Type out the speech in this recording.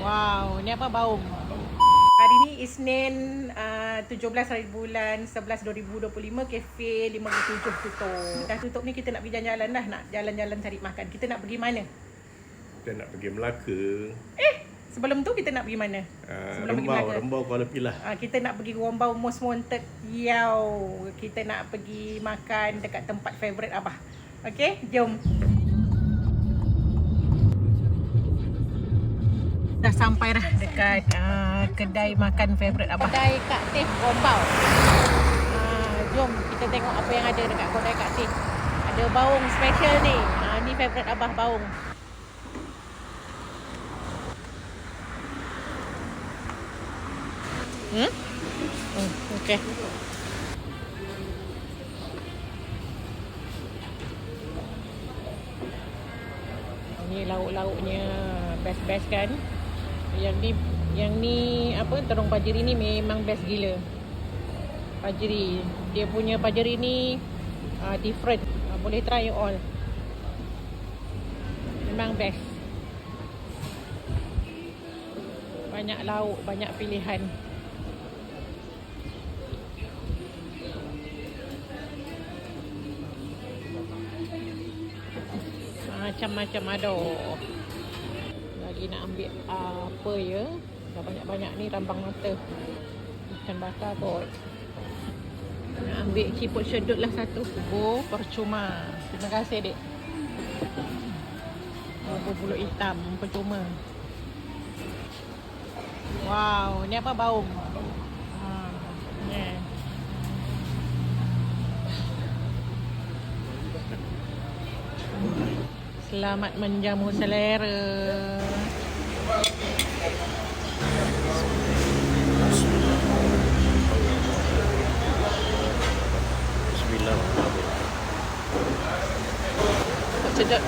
Wow, ni apa baung? Hari ni Isnin uh, 17 hari bulan 11 2025 Cafe 57 tutup. Dah tutup ni kita nak pergi jalan-jalan dah, nak jalan-jalan cari makan. Kita nak pergi mana? Kita nak pergi Melaka. Eh, sebelum tu kita nak pergi mana? Uh, Sebelum pergi Rembau, Melaka. Rembau Kuala Pilah. Uh, kita nak pergi Gombau Most Wanted Yau. Kita nak pergi makan dekat tempat favourite Abah. Okay, jom. Dah sampai dah dekat uh, kedai makan favourite Abah. Kedai Kak Teh Gombau. Uh, jom kita tengok apa yang ada dekat kedai Kak Teh. Ada baung special ni. Uh, ni favourite Abah baung. Hmm? Hmm, okay. Ini lauk-lauknya best-best kan. Yang ni yang ni apa terung pajeri ni memang best gila. Pajeri. Dia punya pajeri ni uh, different. Uh, boleh try all. Memang best. Banyak lauk, banyak pilihan. Macam-macam ada. Lagi nak ambil apa ya? Dah banyak-banyak ni rambang mata. Ikan bakar kot. Nak ambil ciput sedut lah satu. Oh, percuma. Terima kasih, dek. Oh, berbulu hitam. Percuma. Wow, ni apa baung? Ha, ni. Selamat menjamu selera. সেটা